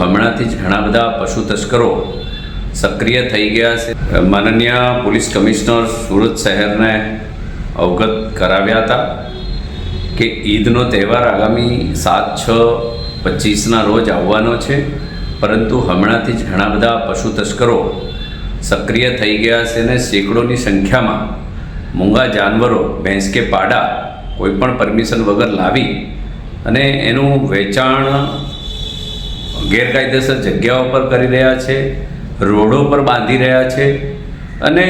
હમણાંથી જ ઘણા બધા પશુ તસ્કરો સક્રિય થઈ ગયા છે. માનનીય પોલીસ કમિશનર સુરત શહેરને અવગત કરાવ્યા હતા કે ઈદનો તહેવાર આગામી સાત, છ, પચીસના રોજ આવવાનો છે. પરંતુ હમણાંથી જ ઘણા બધા પશુ તસ્કરો સક્રિય થઈ ગયા છે અને સેંકડોની સંખ્યામાં મૂંગા જાનવરો, ભેંસ કે પાડા કોઈપણ પરમિશન વગર લાવી અને એનું વેચાણ ગેરકાયદેસર જગ્યાઓ પર કરી રહ્યા છે, રોડો પર બાંધી રહ્યા છે. અને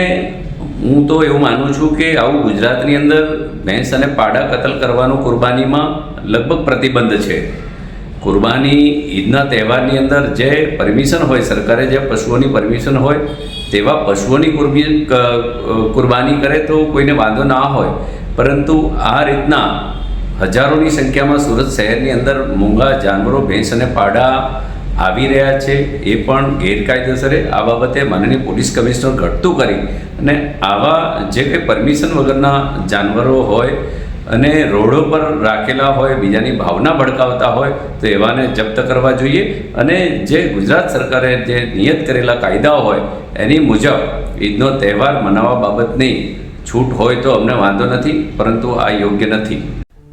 હું તો એવું માનું છું કે આવું ગુજરાતની અંદર ભેંસ અને પાડા કતલ કરવાનું કુરબાનીમાં લગભગ પ્રતિબંધ છે. કુરબાની ઈદના તહેવારની અંદર જે પરમિશન હોય, સરકારે જે પશુઓની પરમિશન હોય, તેવા પશુઓની કુરબી કુરબાની કરે તો કોઈને વાંધો ના હોય. પરંતુ આ રીતના હજારોની સંખ્યામાં સુરત શહેરની અંદર મૂંગા, જાનવરો, ભેંસ અને પાડા આવી રહ્યા છે. એ પણ ગેરકાયદેસરે આ બાબતે માનનીય પોલીસ કમિશનર ઘટતું કરી અને આવા જે કંઈ પરમિશન વગરના જાનવરો હોય અને રોડો પર રાખેલા હોય, બીજાની ભાવના ભડકાવતા હોય, તો એવાને જપ્ત કરવા જોઈએ. અને જે ગુજરાત સરકારે જે નિયત કરેલા કાયદાઓ હોય, એની મુજબ ઈદનો તહેવાર મનાવવા બાબતની છૂટ હોય તો અમને વાંધો નથી, પરંતુ આ યોગ્ય નથી.